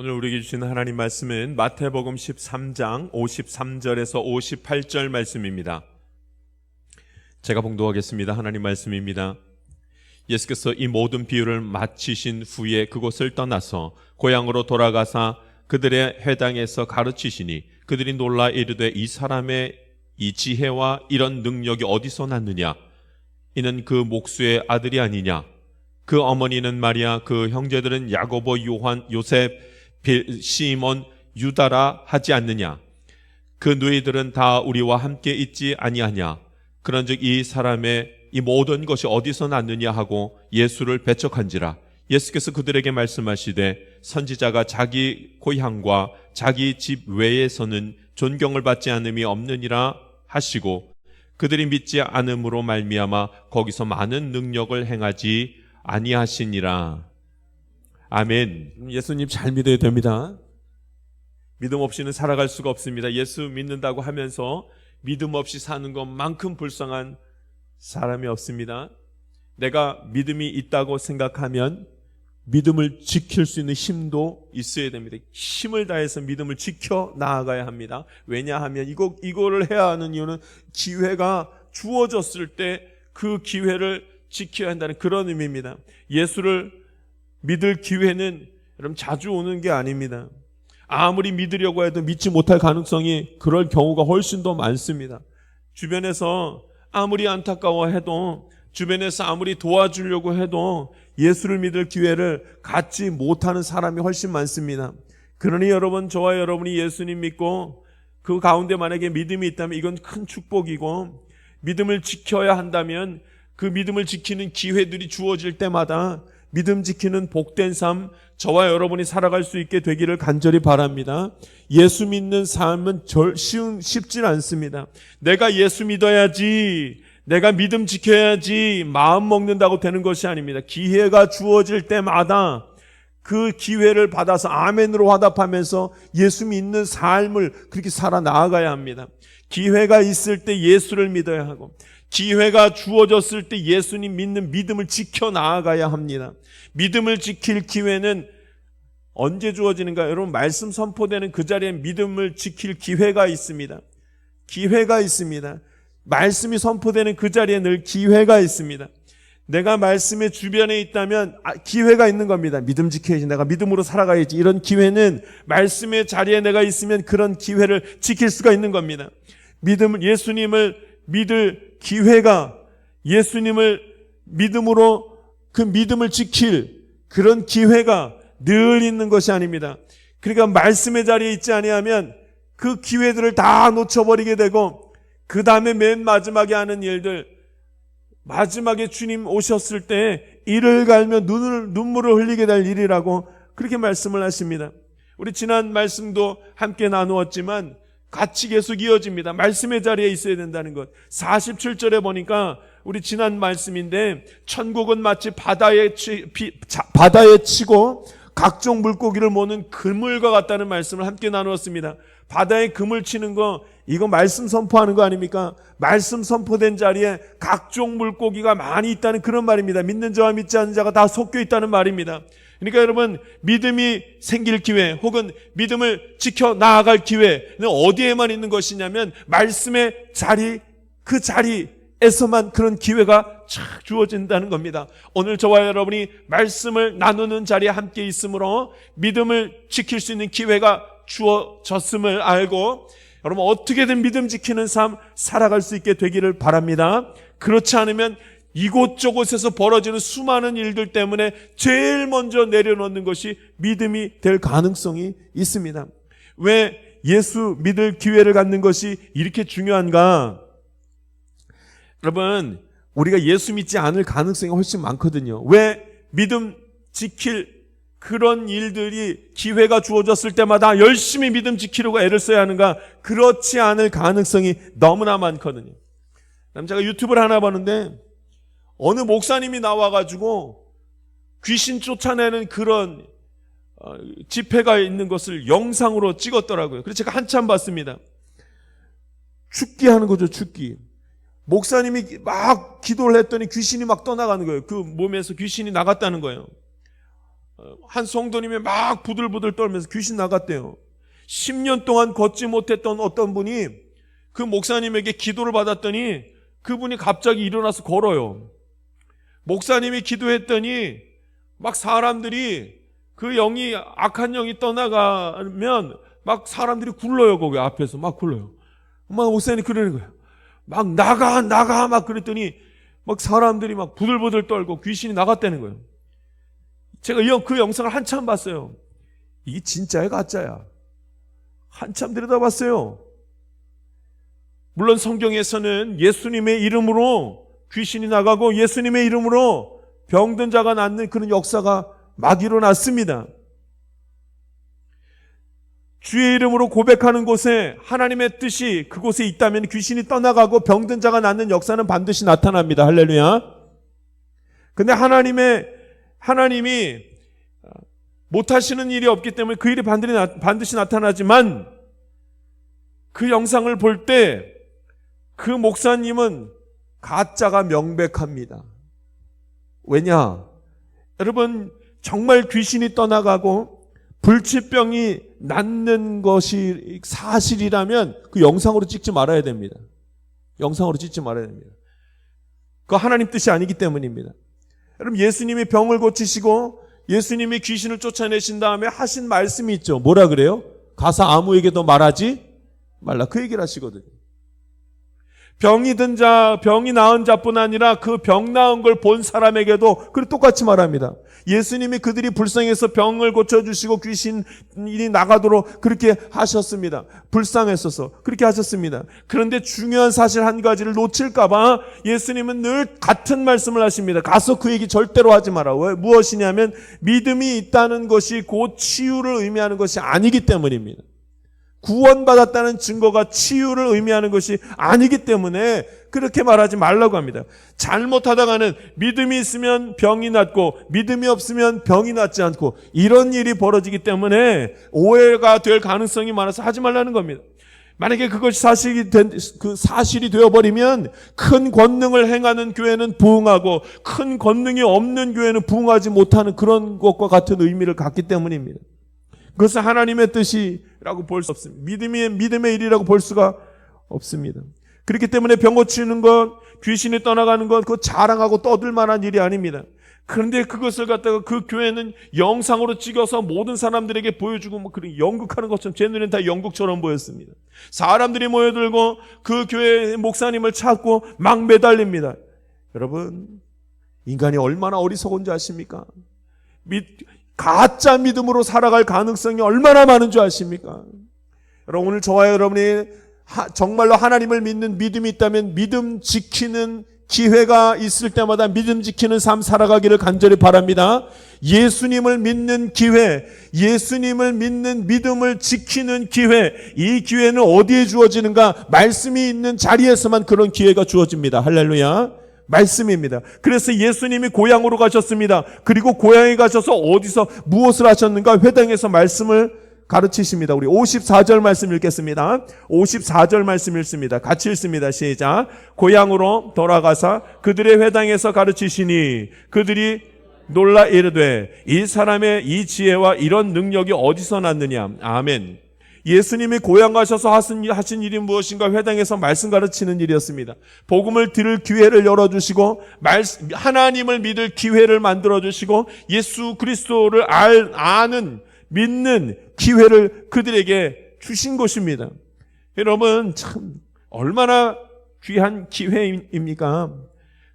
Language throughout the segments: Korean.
오늘 우리에게 주신 하나님 말씀은 마태복음 13장 53절에서 58절 말씀입니다. 제가 봉독하겠습니다. 하나님 말씀입니다. 예수께서 이 모든 비유를 마치신 후에 그곳을 떠나서 고향으로 돌아가사 그들의 회당에서 가르치시니 그들이 놀라 이르되 이 사람의 이 지혜와 이런 능력이 어디서 났느냐 이는 그 목수의 아들이 아니냐 그 어머니는 마리아 그 형제들은 야고보 요한 요셉 빌, 시몬 유다라 하지 않느냐? 그 누이들은 다 우리와 함께 있지 아니하냐? 그런즉 이 사람의 이 모든 것이 어디서 났느냐 하고 예수를 배척한지라. 예수께서 그들에게 말씀하시되 선지자가 자기 고향과 자기 집 외에서는 존경을 받지 않음이 없느니라 하시고 그들이 믿지 않음으로 말미암아 거기서 많은 능력을 행하지 아니하시니라 아멘. 예수님 잘 믿어야 됩니다. 믿음 없이는 살아갈 수가 없습니다. 예수 믿는다고 하면서 믿음 없이 사는 것만큼 불쌍한 사람이 없습니다. 내가 믿음이 있다고 생각하면 믿음을 지킬 수 있는 힘도 있어야 됩니다. 힘을 다해서 믿음을 지켜 나아가야 합니다. 왜냐하면 이거 이거를 해야 하는 이유는 기회가 주어졌을 때 그 기회를 지켜야 한다는 그런 의미입니다. 예수를 믿을 기회는 여러분 자주 오는 게 아닙니다. 아무리 믿으려고 해도 믿지 못할 가능성이 그럴 경우가 훨씬 더 많습니다. 주변에서 아무리 안타까워해도 주변에서 아무리 도와주려고 해도 예수를 믿을 기회를 갖지 못하는 사람이 훨씬 많습니다. 그러니 여러분 저와 여러분이 예수님 믿고 그 가운데 만약에 믿음이 있다면 이건 큰 축복이고 믿음을 지켜야 한다면 그 믿음을 지키는 기회들이 주어질 때마다 믿음 지키는 복된 삶 저와 여러분이 살아갈 수 있게 되기를 간절히 바랍니다. 예수 믿는 삶은 절 쉬운 쉽진 않습니다. 내가 예수 믿어야지 내가 믿음 지켜야지 마음 먹는다고 되는 것이 아닙니다. 기회가 주어질 때마다 그 기회를 받아서 아멘으로 화답하면서 예수 믿는 삶을 그렇게 살아 나아가야 합니다. 기회가 있을 때 예수를 믿어야 하고 기회가 주어졌을 때 예수님 믿는 믿음을 지켜 나아가야 합니다. 믿음을 지킬 기회는 언제 주어지는가? 여러분 말씀 선포되는 그 자리에 믿음을 지킬 기회가 있습니다. 기회가 있습니다. 말씀이 선포되는 그 자리에 늘 기회가 있습니다. 내가 말씀의 주변에 있다면 아, 기회가 있는 겁니다. 믿음 지켜야지. 내가 믿음으로 살아가야지. 이런 기회는 말씀의 자리에 내가 있으면 그런 기회를 지킬 수가 있는 겁니다. 믿음, 예수님을 믿을 기회가 예수님을 믿음으로 그 믿음을 지킬 그런 기회가 늘 있는 것이 아닙니다. 그러니까 말씀의 자리에 있지 아니하면 그 기회들을 다 놓쳐버리게 되고 그 다음에 맨 마지막에 하는 일들 마지막에 주님 오셨을 때 이를 갈며 눈을 눈물을 흘리게 될 일이라고 그렇게 말씀을 하십니다. 우리 지난 말씀도 함께 나누었지만 같이 계속 이어집니다. 말씀의 자리에 있어야 된다는 것. 47절에 보니까 우리 지난 말씀인데 천국은 마치 바다에 치, 비, 자, 바다에 치고 각종 물고기를 모는 그물과 같다는 말씀을 함께 나누었습니다. 바다에 그물 치는 거 이거 말씀 선포하는 거 아닙니까? 말씀 선포된 자리에 각종 물고기가 많이 있다는 그런 말입니다. 믿는 자와 믿지 않는 자가 다 섞여 있다는 말입니다. 그러니까 여러분 믿음이 생길 기회 혹은 믿음을 지켜 나아갈 기회는 어디에만 있는 것이냐면 말씀의 자리 그 자리에서만 그런 기회가 착 주어진다는 겁니다. 오늘 저와 여러분이 말씀을 나누는 자리에 함께 있으므로 믿음을 지킬 수 있는 기회가 주어졌음을 알고 여러분 어떻게든 믿음 지키는 삶 살아갈 수 있게 되기를 바랍니다. 그렇지 않으면 이곳저곳에서 벌어지는 수많은 일들 때문에 제일 먼저 내려놓는 것이 믿음이 될 가능성이 있습니다. 왜 예수 믿을 기회를 갖는 것이 이렇게 중요한가? 여러분, 우리가 예수 믿지 않을 가능성이 훨씬 많거든요. 왜 믿음 지킬 그런 일들이 기회가 주어졌을 때마다 열심히 믿음 지키려고 애를 써야 하는가? 그렇지 않을 가능성이 너무나 많거든요. 제가 유튜브를 하나 보는데 어느 목사님이 나와가지고 귀신 쫓아내는 그런 어, 집회가 있는 것을 영상으로 찍었더라고요. 그래서 제가 한참 봤습니다. 죽기 하는 거죠, 죽기. 목사님이 막 기도를 했더니 귀신이 막 떠나가는 거예요. 그 몸에서 귀신이 나갔다는 거예요. 어, 한 성도님이 막 부들부들 떨면서 귀신 나갔대요. 10년 동안 걷지 못했던 어떤 분이 그 목사님에게 기도를 받았더니 그분이 갑자기 일어나서 걸어요. 목사님이 기도했더니 막 사람들이 그 영이 악한 영이 떠나가면 막 사람들이 굴러요 거기 앞에서 막 굴러요. 막 목사님 그러는 거예요. 막 나가 나가 막 그랬더니 막 사람들이 막 부들부들 떨고 귀신이 나갔다는 거예요. 제가 그 영상을 한참 봤어요. 이게 진짜야 가짜야? 한참 들여다봤어요. 물론 성경에서는 예수님의 이름으로 귀신이 나가고 예수님의 이름으로 병든 자가 낫는 그런 역사가 막 일어났습니다. 주의 이름으로 고백하는 곳에 하나님의 뜻이 그곳에 있다면 귀신이 떠나가고 병든 자가 낫는 역사는 반드시 나타납니다. 할렐루야. 근데 하나님의 하나님이 못하시는 일이 없기 때문에 그 일이 반드시, 나- 반드시 나타나지만 그 영상을 볼 때 그 목사님은 가짜가 명백합니다. 왜냐? 여러분, 정말 귀신이 떠나가고 불치병이 낫는 것이 사실이라면 그 영상으로 찍지 말아야 됩니다. 영상으로 찍지 말아야 됩니다. 그 하나님 뜻이 아니기 때문입니다. 여러분, 예수님이 병을 고치시고 예수님이 귀신을 쫓아내신 다음에 하신 말씀이 있죠. 뭐라 그래요? 가서 아무에게도 말하지 말라. 그 얘기를 하시거든요. 병이 든 자, 병이 나은 자뿐 아니라 그 병 나은 걸 본 사람에게도 그 똑같이 말합니다. 예수님이 그들이 불쌍해서 병을 고쳐주시고 귀신이 나가도록 그렇게 하셨습니다. 불쌍했어서 그렇게 하셨습니다. 그런데 중요한 사실 한 가지를 놓칠까봐 예수님은 늘 같은 말씀을 하십니다. 가서 그 얘기 절대로 하지 마라. 왜? 무엇이냐면 믿음이 있다는 것이 곧 치유를 의미하는 것이 아니기 때문입니다. 구원받았다는 증거가 치유를 의미하는 것이 아니기 때문에 그렇게 말하지 말라고 합니다. 잘못하다가는 믿음이 있으면 병이 낫고 믿음이 없으면 병이 낫지 않고 이런 일이 벌어지기 때문에 오해가 될 가능성이 많아서 하지 말라는 겁니다. 만약에 그것이 사실이 된, 그 사실이 되어버리면 큰 권능을 행하는 교회는 부흥하고 큰 권능이 없는 교회는 부흥하지 못하는 그런 것과 같은 의미를 갖기 때문입니다. 그것은 하나님의 뜻이라고 볼 수 없습니다. 믿음의, 믿음의 일이라고 볼 수가 없습니다. 그렇기 때문에 병 고치는 것, 귀신이 떠나가는 것, 그거 자랑하고 떠들 만한 일이 아닙니다. 그런데 그것을 갖다가 그 교회는 영상으로 찍어서 모든 사람들에게 보여주고 뭐 그런 연극하는 것처럼 제 눈엔 다 연극처럼 보였습니다. 사람들이 모여들고 그 교회 목사님을 찾고 막 매달립니다. 여러분, 인간이 얼마나 어리석은지 아십니까? 믿, 가짜 믿음으로 살아갈 가능성이 얼마나 많은 줄 아십니까? 여러분 오늘 저와 여러분이 하- 정말로 하나님을 믿는 믿음이 있다면 믿음 지키는 기회가 있을 때마다 믿음 지키는 삶 살아가기를 간절히 바랍니다. 예수님을 믿는 기회, 예수님을 믿는 믿음을 지키는 기회, 이 기회는 어디에 주어지는가? 말씀이 있는 자리에서만 그런 기회가 주어집니다. 할렐루야. 말씀입니다. 그래서 예수님이 고향으로 가셨습니다. 그리고 고향에 가셔서 어디서 무엇을 하셨는가? 회당에서 말씀을 가르치십니다. 우리 54절 말씀 읽겠습니다. 54절 말씀 읽습니다. 같이 읽습니다. 시작. 고향으로 돌아가사 그들의 회당에서 가르치시니 그들이 놀라 이르되 이 사람의 이 지혜와 이런 능력이 어디서 났느냐. 아멘. 예수님이 고향 가셔서 하신, 일이 무엇인가 회당에서 말씀 가르치는 일이었습니다. 복음을 들을 기회를 열어주시고 하나님을 믿을 기회를 만들어주시고 예수 그리스도를 알, 아는 믿는 기회를 그들에게 주신 것입니다. 여러분 참 얼마나 귀한 기회입니까?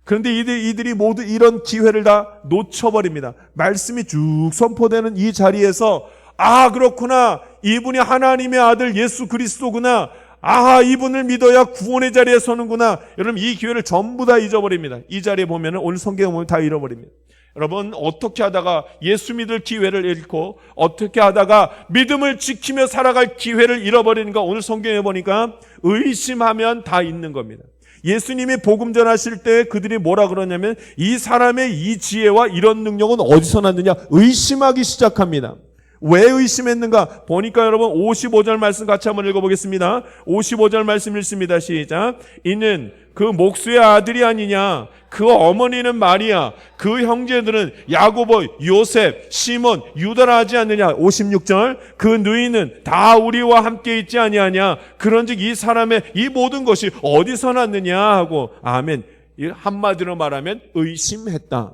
그런데 이들, 이들이 모두 이런 기회를 다 놓쳐버립니다. 말씀이 쭉 선포되는 이 자리에서 아, 그렇구나. 이분이 하나님의 아들 예수 그리스도구나. 아, 이분을 믿어야 구원의 자리에 서는구나. 여러분, 이 기회를 전부 다 잊어버립니다. 이 자리에 보면 오늘 성경에 보면 다 잃어버립니다. 여러분, 어떻게 하다가 예수 믿을 기회를 잃고, 어떻게 하다가 믿음을 지키며 살아갈 기회를 잃어버리는가 오늘 성경에 보니까 의심하면 다 있는 겁니다. 예수님이 복음 전하실 때 그들이 뭐라 그러냐면 이 사람의 이 지혜와 이런 능력은 어디서 났느냐 의심하기 시작합니다. 왜 의심했는가? 보니까 여러분 55절 말씀 같이 한번 읽어보겠습니다. 55절 말씀 읽습니다. 시작. 이는 그 목수의 아들이 아니냐? 그 어머니는 마리아, 그 형제들은 야고보, 요셉, 시몬, 유다라 하지 않느냐? 56절. 그 누이는 다 우리와 함께 있지 아니하냐? 그런즉 이 사람의 이 모든 것이 어디서 났느냐 하고 아멘. 이 한마디로 말하면 의심했다.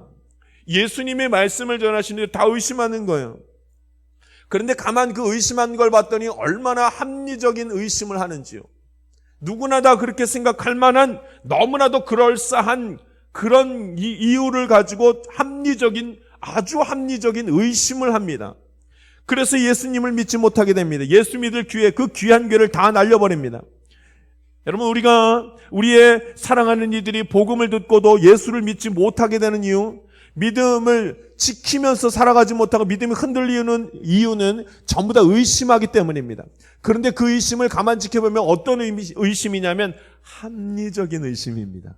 예수님의 말씀을 전하시는데 다 의심하는 거예요. 그런데 가만 그 의심한 걸 봤더니 얼마나 합리적인 의심을 하는지요. 누구나 다 그렇게 생각할 만한 너무나도 그럴싸한 그런 이- 이유를 가지고 합리적인 아주 합리적인 의심을 합니다. 그래서 예수님을 믿지 못하게 됩니다. 예수 믿을 기회 그 귀한 기회를 다 날려버립니다. 여러분 우리가 우리의 사랑하는 이들이 복음을 듣고도 예수를 믿지 못하게 되는 이유 믿음을 지키면서 살아가지 못하고 믿음이 흔들리는 이유는 전부 다 의심하기 때문입니다. 그런데 그 의심을 가만 지켜보면 어떤 의심이냐면 합리적인 의심입니다.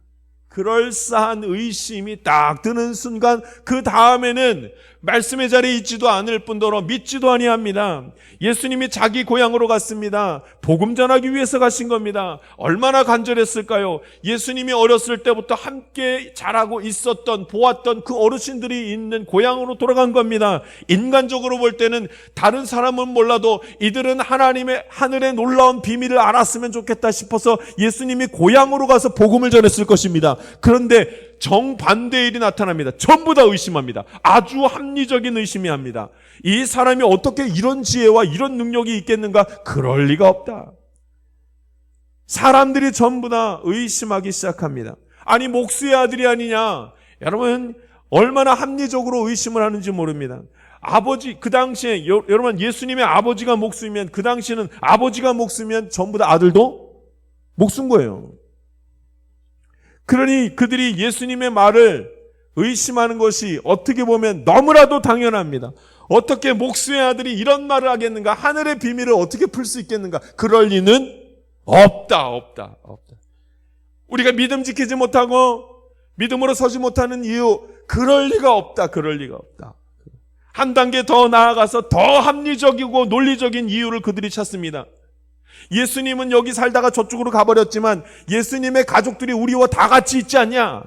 그럴싸한 의심이 딱 드는 순간 그 다음에는 말씀의 자리에 있지도 않을 뿐더러 믿지도 아니합니다. 예수님이 자기 고향으로 갔습니다. 복음 전하기 위해서 가신 겁니다. 얼마나 간절했을까요? 예수님이 어렸을 때부터 함께 자라고 있었던 보았던 그 어르신들이 있는 고향으로 돌아간 겁니다. 인간적으로 볼 때는 다른 사람은 몰라도 이들은 하나님의 하늘의 놀라운 비밀을 알았으면 좋겠다 싶어서 예수님이 고향으로 가서 복음을 전했을 것입니다. 그런데 정반대의 일이 나타납니다. 전부 다 의심합니다. 아주 합리적인 의심이 합니다. 이 사람이 어떻게 이런 지혜와 이런 능력이 있겠는가? 그럴 리가 없다. 사람들이 전부 다 의심하기 시작합니다. 아니, 목수의 아들이 아니냐? 여러분, 얼마나 합리적으로 의심을 하는지 모릅니다. 아버지, 그 당시에, 여, 여러분, 예수님의 아버지가 목수이면, 그 당시에는 아버지가 목수면 전부 다 아들도 목수인 거예요. 그러니 그들이 예수님의 말을 의심하는 것이 어떻게 보면 너무나도 당연합니다. 어떻게 목수의 아들이 이런 말을 하겠는가? 하늘의 비밀을 어떻게 풀 수 있겠는가? 그럴 리는 없다, 없다, 없다. 우리가 믿음 지키지 못하고 믿음으로 서지 못하는 이유, 그럴 리가 없다, 그럴 리가 없다. 한 단계 더 나아가서 더 합리적이고 논리적인 이유를 그들이 찾습니다. 예수님은 여기 살다가 저쪽으로 가버렸지만 예수님의 가족들이 우리와 다 같이 있지 않냐?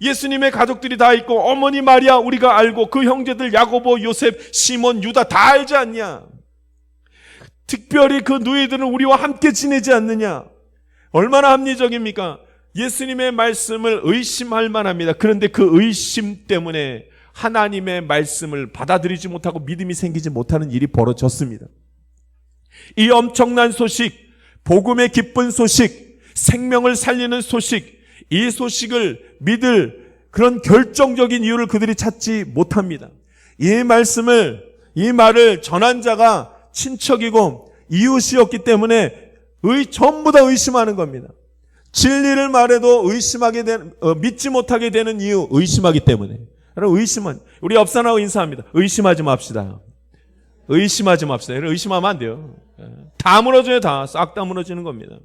예수님의 가족들이 다 있고 어머니 마리아 우리가 알고 그 형제들 야고보, 요셉, 시몬, 유다 다 알지 않냐? 특별히 그 누이들은 우리와 함께 지내지 않느냐? 얼마나 합리적입니까? 예수님의 말씀을 의심할 만합니다. 그런데 그 의심 때문에 하나님의 말씀을 받아들이지 못하고 믿음이 생기지 못하는 일이 벌어졌습니다. 이 엄청난 소식, 복음의 기쁜 소식, 생명을 살리는 소식, 이 소식을 믿을 그런 결정적인 이유를 그들이 찾지 못합니다. 이 말씀을, 이 말을 전한 자가 친척이고 이웃이었기 때문에 의, 전부 다 의심하는 겁니다. 진리를 말해도 의심하게 된, 어, 믿지 못하게 되는 이유, 의심하기 때문에. 여러분, 의심은, 우리 옆사람하고 인사합니다. 의심하지 맙시다. 의심하지 맙시다. 의심하면 안 돼요. 예. 다 무너져요, 다. 싹 다 무너지는 겁니다.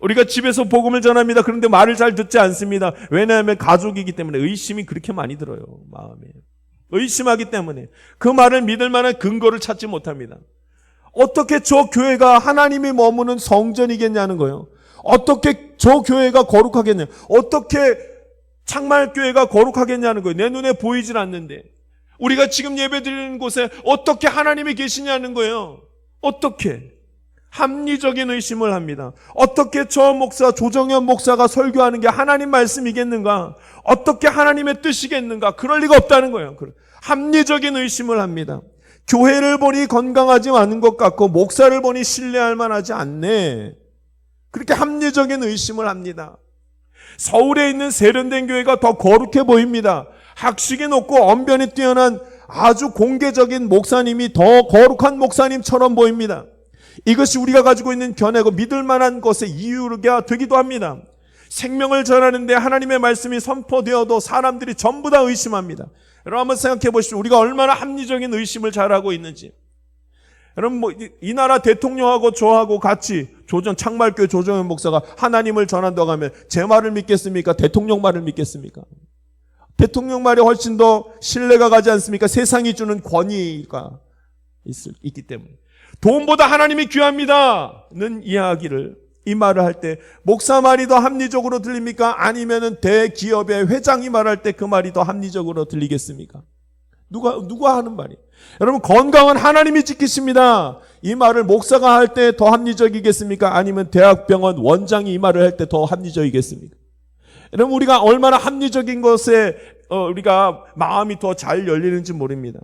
우리가 집에서 복음을 전합니다. 그런데 말을 잘 듣지 않습니다. 왜냐하면 가족이기 때문에 의심이 그렇게 많이 들어요, 마음에. 의심하기 때문에. 그 말을 믿을 만한 근거를 찾지 못합니다. 어떻게 저 교회가 하나님이 머무는 성전이겠냐는 거예요. 어떻게 저 교회가 거룩하겠냐. 어떻게 창말교회가 거룩하겠냐는 거예요. 내 눈에 보이질 않는데. 우리가 지금 예배 드리는 곳에 어떻게 하나님이 계시냐는 거예요. 어떻게? 합리적인 의심을 합니다. 어떻게 저 목사, 조정현 목사가 설교하는 게 하나님 말씀이겠는가? 어떻게 하나님의 뜻이겠는가? 그럴 리가 없다는 거예요. 합리적인 의심을 합니다. 교회를 보니 건강하지 않은 것 같고, 목사를 보니 신뢰할 만하지 않네. 그렇게 합리적인 의심을 합니다. 서울에 있는 세련된 교회가 더 거룩해 보입니다. 학식이 높고 언변이 뛰어난 아주 공개적인 목사님이 더 거룩한 목사님처럼 보입니다. 이것이 우리가 가지고 있는 견해고 믿을 만한 것의 이유가 되기도 합니다. 생명을 전하는데 하나님의 말씀이 선포되어도 사람들이 전부 다 의심합니다. 여러분 한번 생각해 보십시오. 우리가 얼마나 합리적인 의심을 잘하고 있는지. 여러분 뭐 이 나라 대통령하고 저하고 같이 조정 창말교회 조정현 목사가 하나님을 전한다고 하면 제 말을 믿겠습니까? 대통령 말을 믿겠습니까? 대통령 말이 훨씬 더 신뢰가 가지 않습니까? 세상이 주는 권위가 있을, 있기 때문에. 돈보다 하나님이 귀합니다 는 이야기를 이 말을 할 때 목사 말이 더 합리적으로 들립니까? 아니면은 대기업의 회장이 말할 때 그 말이 더 합리적으로 들리겠습니까? 누가 누가 하는 말이? 여러분 건강은 하나님이 지키십니다. 이 말을 목사가 할 때 더 합리적이겠습니까? 아니면 대학병원 원장이 이 말을 할 때 더 합리적이겠습니까? 여러분 우리가 얼마나 합리적인 것에 어, 우리가 마음이 더 잘 열리는지 모릅니다.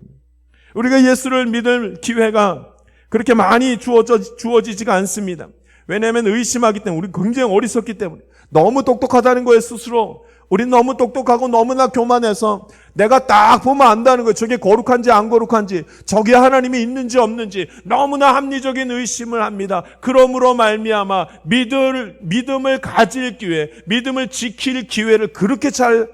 우리가 예수를 믿을 기회가 그렇게 많이 주어져, 주어지지가 않습니다. 왜냐하면 의심하기 때문에 우리 굉장히 어리석기 때문에 너무 똑똑하다는 거예요 스스로. 우린 너무 똑똑하고 너무나 교만해서 내가 딱 보면 안다는 거예요. 저게 거룩한지 안 거룩한지, 저게 하나님이 있는지 없는지 너무나 합리적인 의심을 합니다. 그러므로 말미암아 믿을 믿음을 가질 기회, 믿음을 지킬 기회를 그렇게 잘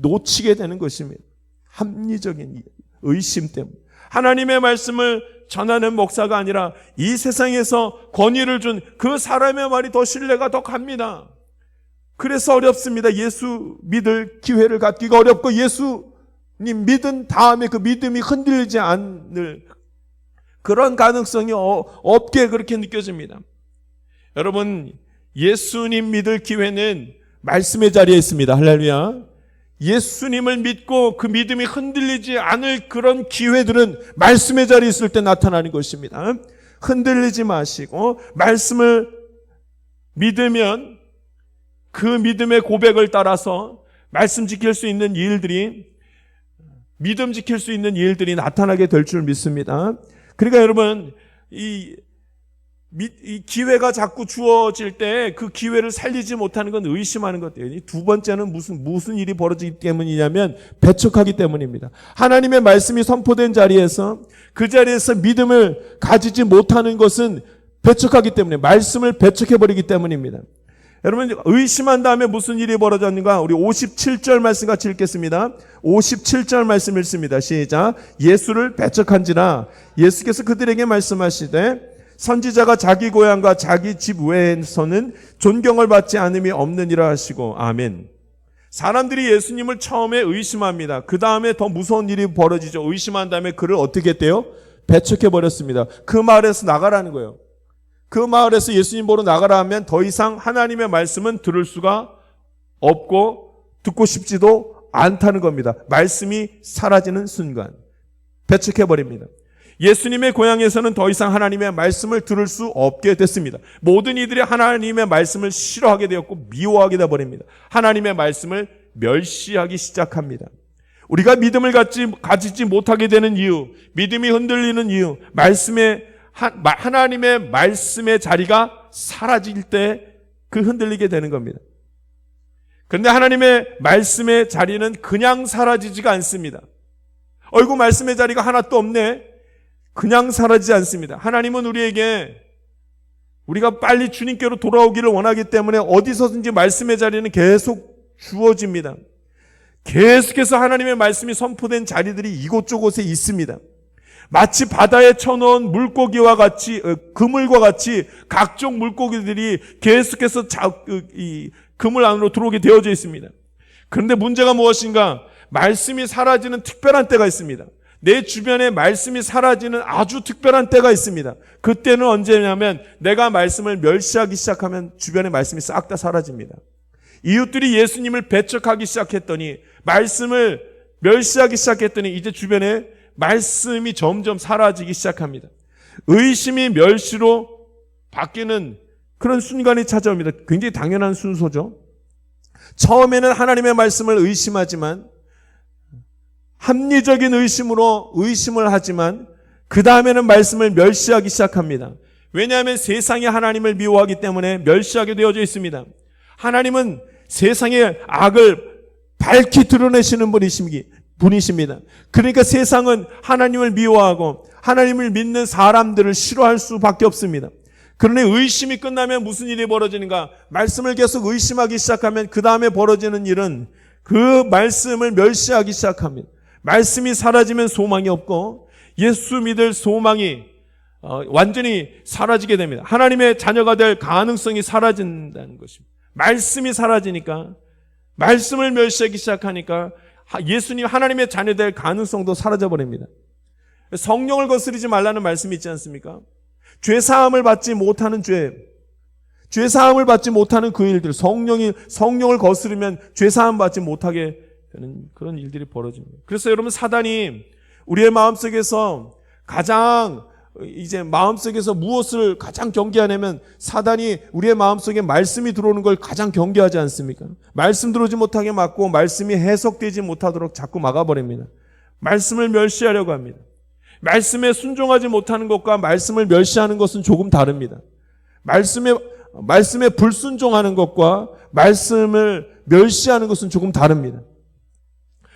놓치게 되는 것입니다. 합리적인 의심 때문에 하나님의 말씀을 전하는 목사가 아니라 이 세상에서 권위를 준 그 사람의 말이 더 신뢰가 더 갑니다. 그래서 어렵습니다. 예수 믿을 기회를 갖기가 어렵고 예수님 믿은 다음에 그 믿음이 흔들리지 않을 그런 가능성이 어- 없게 그렇게 느껴집니다. 여러분, 예수님 믿을 기회는 말씀의 자리에 있습니다. 할렐루야. 예수님을 믿고 그 믿음이 흔들리지 않을 그런 기회들은 말씀의 자리에 있을 때 나타나는 것입니다. 흔들리지 마시고 말씀을 믿으면 그 믿음의 고백을 따라서 말씀 지킬 수 있는 일들이 믿음 지킬 수 있는 일들이 나타나게 될 줄 믿습니다. 그러니까 여러분 이, 미- 이 기회가 자꾸 주어질 때 그 기회를 살리지 못하는 건 의심하는 것이에요. 이두 번째는 무슨 무슨 일이 벌어지기 때문이냐면 배척하기 때문입니다. 하나님의 말씀이 선포된 자리에서 그 자리에서 믿음을 가지지 못하는 것은 배척하기 때문에 말씀을 배척해 버리기 때문입니다. 여러분 의심한 다음에 무슨 일이 벌어졌는가? 우리 57절 말씀 같이 읽겠습니다. 57절 말씀 읽습니다. 시작. 예수를 배척한지라 예수께서 그들에게 말씀하시되 선지자가 자기 고향과 자기 집 외에서는 존경을 받지 않음이 없느니라 하시고 아멘. 사람들이 예수님을 처음에 의심합니다. 그 다음에 더 무서운 일이 벌어지죠. 의심한 다음에 그를 어떻게 했대요? 배척해 버렸습니다. 그 말에서 나가라는 거예요. 그 마을에서 예수님 보러 나가라 하면 더 이상 하나님의 말씀은 들을 수가 없고 듣고 싶지도 않다는 겁니다. 말씀이 사라지는 순간 배척해 버립니다. 예수님의 고향에서는 더 이상 하나님의 말씀을 들을 수 없게 됐습니다. 모든 이들이 하나님의 말씀을 싫어하게 되었고 미워하게 돼 버립니다. 하나님의 말씀을 멸시하기 시작합니다. 우리가 믿음을 갖지, 가지지 못하게 되는 이유, 믿음이 흔들리는 이유, 말씀의, 하나님의 말씀의 자리가 사라질 때 그 흔들리게 되는 겁니다. 그런데 하나님의 말씀의 자리는 그냥 사라지지가 않습니다. 얼굴 말씀의 자리가 하나도 없네. 그냥 사라지지 않습니다. 하나님은 우리에게 우리가 빨리 주님께로 돌아오기를 원하기 때문에 어디서든지 말씀의 자리는 계속 주어집니다. 계속해서 하나님의 말씀이 선포된 자리들이 이곳저곳에 있습니다. 마치 바다에 쳐놓은 물고기와 같이 어, 그물과 같이 각종 물고기들이 계속해서 자, 그, 이 그물 안으로 들어오게 되어져 있습니다. 그런데 문제가 무엇인가? 말씀이 사라지는 특별한 때가 있습니다. 내 주변에 말씀이 사라지는 아주 특별한 때가 있습니다. 그때는 언제냐면 내가 말씀을 멸시하기 시작하면 주변에 말씀이 싹 다 사라집니다. 이웃들이 예수님을 배척하기 시작했더니 말씀을 멸시하기 시작했더니 이제 주변에 말씀이 점점 사라지기 시작합니다. 의심이 멸시로 바뀌는 그런 순간이 찾아옵니다. 굉장히 당연한 순서죠. 처음에는 하나님의 말씀을 의심하지만 합리적인 의심으로 의심을 하지만 그 다음에는 말씀을 멸시하기 시작합니다. 왜냐하면 세상이 하나님을 미워하기 때문에 멸시하게 되어져 있습니다. 하나님은 세상의 악을 밝히 드러내시는 분이십니다. 그러니까 세상은 하나님을 미워하고 하나님을 믿는 사람들을 싫어할 수밖에 없습니다. 그러니 의심이 끝나면 무슨 일이 벌어지는가? 말씀을 계속 의심하기 시작하면 그 다음에 벌어지는 일은 그 말씀을 멸시하기 시작합니다. 말씀이 사라지면 소망이 없고 예수 믿을 소망이 어, 완전히 사라지게 됩니다. 하나님의 자녀가 될 가능성이 사라진다는 것입니다. 말씀이 사라지니까 말씀을 멸시하기 시작하니까 하- 예수님 하나님의 자녀 될 가능성도 사라져 버립니다. 성령을 거스르지 말라는 말씀이 있지 않습니까? 죄 사함을 받지 못하는 죄, 죄 사함을 받지 못하는 그 일들, 성령이 성령을 거스르면 죄 사함 받지 못하게 되는 그런 일들이 벌어집니다. 그래서 여러분 사단이 우리의 마음속에서 가장 이제 마음속에서 무엇을 가장 경계하냐면 사단이 우리의 마음속에 말씀이 들어오는 걸 가장 경계하지 않습니까? 말씀 들어오지 못하게 막고 말씀이 해석되지 못하도록 자꾸 막아버립니다. 말씀을 멸시하려고 합니다. 말씀에 순종하지 못하는 것과 말씀을 멸시하는 것은 조금 다릅니다. 말씀에 말씀에 불순종하는 것과 말씀을 멸시하는 것은 조금 다릅니다.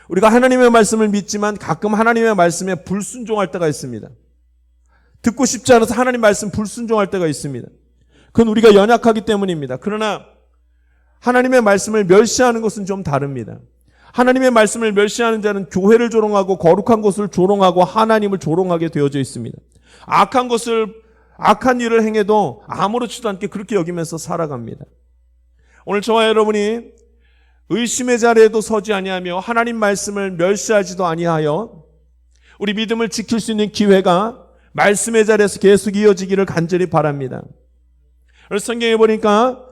우리가 하나님의 말씀을 믿지만 가끔 하나님의 말씀에 불순종할 때가 있습니다. 듣고 싶지 않아서 하나님 말씀 불순종할 때가 있습니다. 그건 우리가 연약하기 때문입니다. 그러나 하나님의 말씀을 멸시하는 것은 좀 다릅니다. 하나님의 말씀을 멸시하는 자는 교회를 조롱하고 거룩한 것을 조롱하고 하나님을 조롱하게 되어져 있습니다. 악한 것을 악한 일을 행해도 아무렇지도 않게 그렇게 여기면서 살아갑니다. 오늘 저와 여러분이 의심의 자리에도 서지 아니하며 하나님 말씀을 멸시하지도 아니하여 우리 믿음을 지킬 수 있는 기회가 말씀의 자리에서 계속 이어지기를 간절히 바랍니다. 그래서 성경에 보니까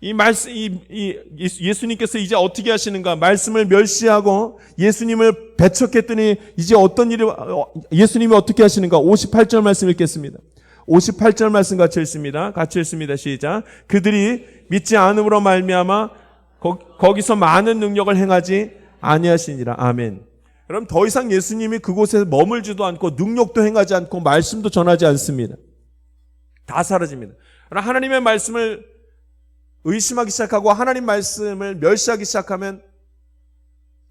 이 말씀, 이, 이 예수님께서 이제 어떻게 하시는가? 말씀을 멸시하고 예수님을 배척했더니 이제 어떤 일이, 어, 예수님이 어떻게 하시는가? 58절 말씀 읽겠습니다. 58절 말씀 같이 읽습니다. 같이 읽습니다. 시작. 그들이 믿지 않음으로 말미암아 거, 거기서 많은 능력을 행하지 아니하시니라. 아멘. 그럼 더 이상 예수님이 그곳에 머물지도 않고 능력도 행하지 않고 말씀도 전하지 않습니다. 다 사라집니다. 하나님의 말씀을 의심하기 시작하고 하나님 말씀을 멸시하기 시작하면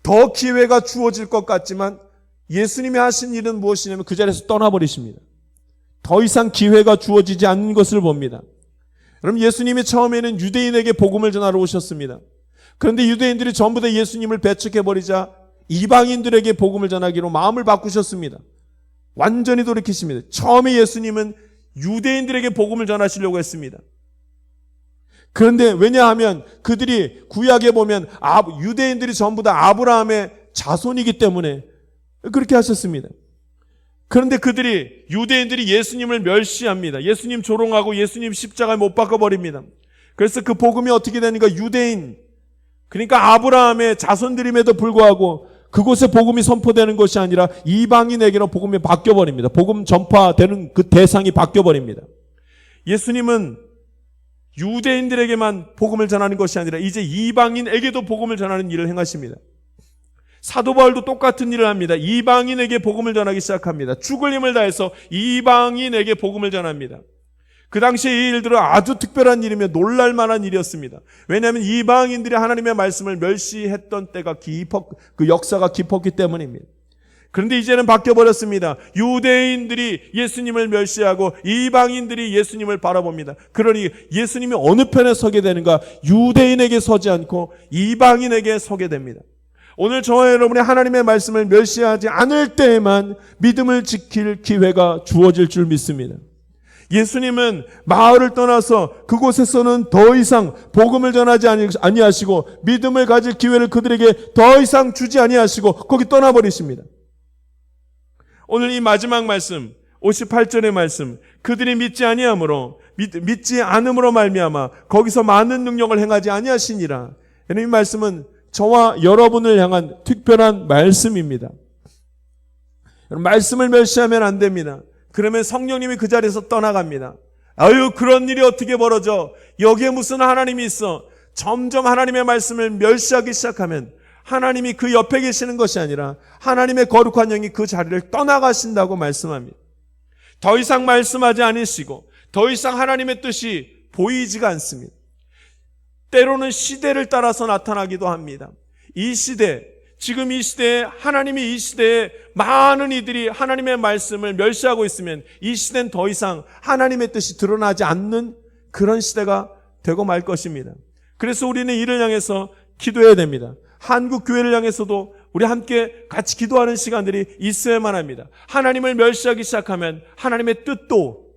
더 기회가 주어질 것 같지만 예수님이 하신 일은 무엇이냐면 그 자리에서 떠나버리십니다. 더 이상 기회가 주어지지 않는 것을 봅니다. 그럼 예수님이 처음에는 유대인에게 복음을 전하러 오셨습니다. 그런데 유대인들이 전부 다 예수님을 배척해버리자 이방인들에게 복음을 전하기로 마음을 바꾸셨습니다. 완전히 돌이키십니다. 처음에 예수님은 유대인들에게 복음을 전하시려고 했습니다. 그런데 왜냐하면 그들이 구약에 보면 아, 유대인들이 전부 다 아브라함의 자손이기 때문에 그렇게 하셨습니다. 그런데 그들이 유대인들이 예수님을 멸시합니다. 예수님 조롱하고 예수님 십자가에 못 박아 버립니다. 그래서 그 복음이 어떻게 되는가 유대인 그러니까 아브라함의 자손들임에도 불구하고 그곳에 복음이 선포되는 것이 아니라 이방인에게로 복음이 바뀌어 버립니다. 복음 전파되는 그 대상이 바뀌어 버립니다. 예수님은 유대인들에게만 복음을 전하는 것이 아니라 이제 이방인에게도 복음을 전하는 일을 행하십니다. 사도 바울도 똑같은 일을 합니다. 이방인에게 복음을 전하기 시작합니다. 죽을 힘을 다해서 이방인에게 복음을 전합니다. 그 당시에 이 일들은 아주 특별한 일이며 놀랄 만한 일이었습니다. 왜냐하면 이방인들이 하나님의 말씀을 멸시했던 때가 깊었, 그 역사가 깊었기 때문입니다. 그런데 이제는 바뀌어버렸습니다. 유대인들이 예수님을 멸시하고 이방인들이 예수님을 바라봅니다. 그러니 예수님이 어느 편에 서게 되는가? 유대인에게 서지 않고 이방인에게 서게 됩니다. 오늘 저와 여러분이 하나님의 말씀을 멸시하지 않을 때에만 믿음을 지킬 기회가 주어질 줄 믿습니다. 예수님은 마을을 떠나서 그곳에서는 더 이상 복음을 전하지 아니하시고 믿음을 가질 기회를 그들에게 더 이상 주지 아니하시고 거기 떠나버리십니다. 오늘 이 마지막 말씀 58절의 말씀 그들이 믿지 아니하므로 믿, 지 않음으로 말미암아 거기서 많은 능력을 행하지 아니하시니라. 이 말씀은 저와 여러분을 향한 특별한 말씀입니다. 말씀을 멸시하면 안 됩니다. 그러면 성령님이 그 자리에서 떠나갑니다. 아유, 그런 일이 어떻게 벌어져? 여기에 무슨 하나님이 있어? 점점 하나님의 말씀을 멸시하기 시작하면 하나님이 그 옆에 계시는 것이 아니라 하나님의 거룩한 영이 그 자리를 떠나가신다고 말씀합니다. 더 이상 말씀하지 않으시고 더 이상 하나님의 뜻이 보이지가 않습니다. 때로는 시대를 따라서 나타나기도 합니다. 이 시대, 지금 이 시대에 하나님이 이 시대에 많은 이들이 하나님의 말씀을 멸시하고 있으면 이 시대는 더 이상 하나님의 뜻이 드러나지 않는 그런 시대가 되고 말 것입니다. 그래서 우리는 이를 향해서 기도해야 됩니다. 한국 교회를 향해서도 우리 함께 같이 기도하는 시간들이 있어야만 합니다. 하나님을 멸시하기 시작하면 하나님의 뜻도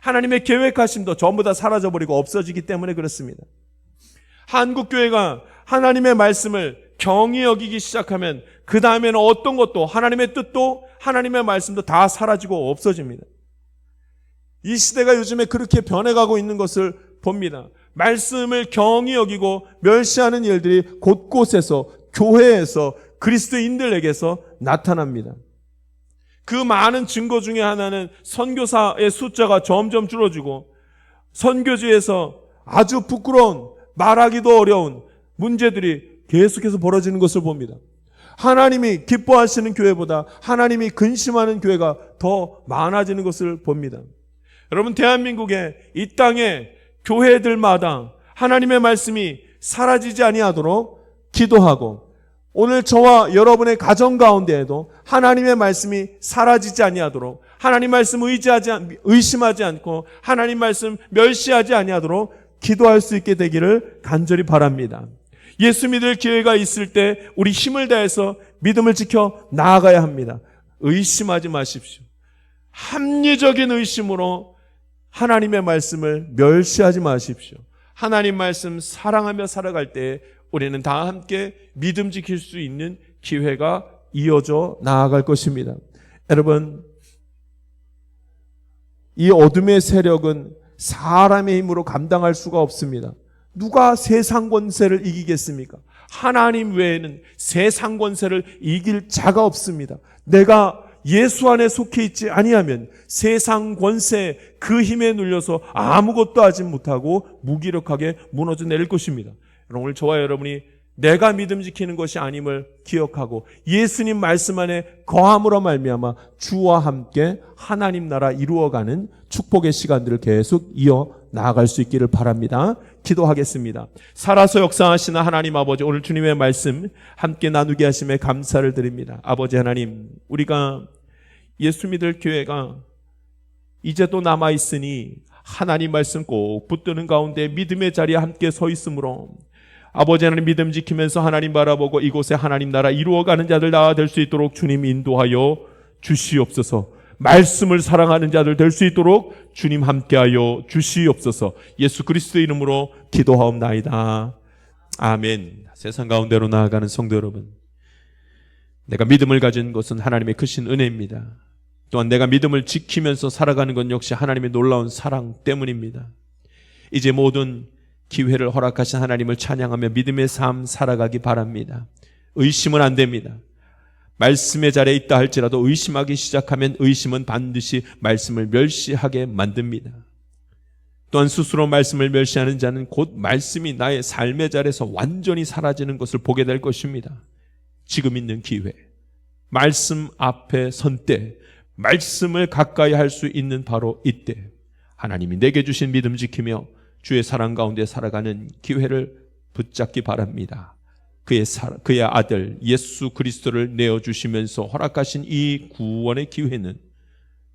하나님의 계획하심도 전부 다 사라져버리고 없어지기 때문에 그렇습니다. 한국 교회가 하나님의 말씀을 경히 여기기 시작하면 그 다음에는 어떤 것도 하나님의 뜻도 하나님의 말씀도 다 사라지고 없어집니다. 이 시대가 요즘에 그렇게 변해가고 있는 것을 봅니다. 말씀을 경히 여기고 멸시하는 일들이 곳곳에서 교회에서 그리스도인들에게서 나타납니다. 그 많은 증거 중에 하나는 선교사의 숫자가 점점 줄어지고 선교지에서 아주 부끄러운 말하기도 어려운 문제들이 계속해서 벌어지는 것을 봅니다. 하나님이 기뻐하시는 교회보다 하나님이 근심하는 교회가 더 많아지는 것을 봅니다. 여러분 대한민국의 이 땅에 교회들마다 하나님의 말씀이 사라지지 아니하도록 기도하고 오늘 저와 여러분의 가정 가운데에도 하나님의 말씀이 사라지지 아니하도록 하나님 말씀 의지하지 않- 의심하지 않고 하나님 말씀 멸시하지 아니하도록 기도할 수 있게 되기를 간절히 바랍니다. 예수 믿을 기회가 있을 때 우리 힘을 다해서 믿음을 지켜 나아가야 합니다. 의심하지 마십시오. 합리적인 의심으로 하나님의 말씀을 멸시하지 마십시오. 하나님 말씀 사랑하며 살아갈 때 우리는 다 함께 믿음 지킬 수 있는 기회가 이어져 나아갈 것입니다. 여러분, 이 어둠의 세력은 사람의 힘으로 감당할 수가 없습니다. 누가 세상 권세를 이기겠습니까? 하나님 외에는 세상 권세를 이길 자가 없습니다. 내가 예수 안에 속해 있지 아니하면 세상 권세 그 힘에 눌려서 아무것도 하지 못하고 무기력하게 무너져 내릴 것입니다. 여러분 오늘 저와 여러분이 내가 믿음 지키는 것이 아님을 기억하고 예수님 말씀 안에 거함으로 말미암아 주와 함께 하나님 나라 이루어가는 축복의 시간들을 계속 이어 나아갈 수 있기를 바랍니다. 기도하겠습니다. 살아서 역사하시는 하나님 아버지 오늘 주님의 말씀 함께 나누게 하심에 감사를 드립니다. 아버지 하나님 우리가 예수 믿을 교회가 이제도 남아 있으니 하나님 말씀 꼭 붙드는 가운데 믿음의 자리에 함께 서 있으므로 아버지 하나님 믿음 지키면서 하나님 바라보고 이곳에 하나님 나라 이루어가는 자들 다될수 있도록 주님 인도하여 주시옵소서. 말씀을 사랑하는 자들 될 수 있도록 주님 함께하여 주시옵소서. 예수 그리스도 이름으로 기도하옵나이다. 아멘. 세상 가운데로 나아가는 성도 여러분. 내가 믿음을 가진 것은 하나님의 크신 은혜입니다. 또한 내가 믿음을 지키면서 살아가는 건 역시 하나님의 놀라운 사랑 때문입니다. 이제 모든 기회를 허락하신 하나님을 찬양하며 믿음의 삶 살아가기 바랍니다. 의심은 안 됩니다. 말씀의 자리에 있다 할지라도 의심하기 시작하면 의심은 반드시 말씀을 멸시하게 만듭니다. 또한 스스로 말씀을 멸시하는 자는 곧 말씀이 나의 삶의 자리에서 완전히 사라지는 것을 보게 될 것입니다. 지금 있는 기회. 말씀 앞에 선 때, 말씀을 가까이 할 수 있는 바로 이때. 하나님이 내게 주신 믿음 지키며 주의 사랑 가운데 살아가는 기회를 붙잡기 바랍니다. 그의, 사, 그의 아들 예수 그리스도를 내어 주시면서 허락하신 이 구원의 기회는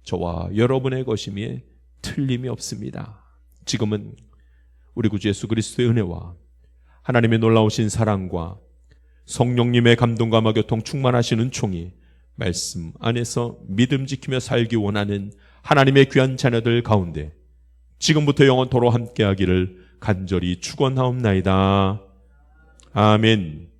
저와 여러분의 것임에 틀림이 없습니다. 지금은 우리 구주 예수 그리스도의 은혜와 하나님의 놀라우신 사랑과 성령님의 감동과 마교통 충만하시는 총이 말씀 안에서 믿음 지키며 살기 원하는 하나님의 귀한 자녀들 가운데 지금부터 영원토로 함께하기를 간절히 축원하옵나이다. 아멘.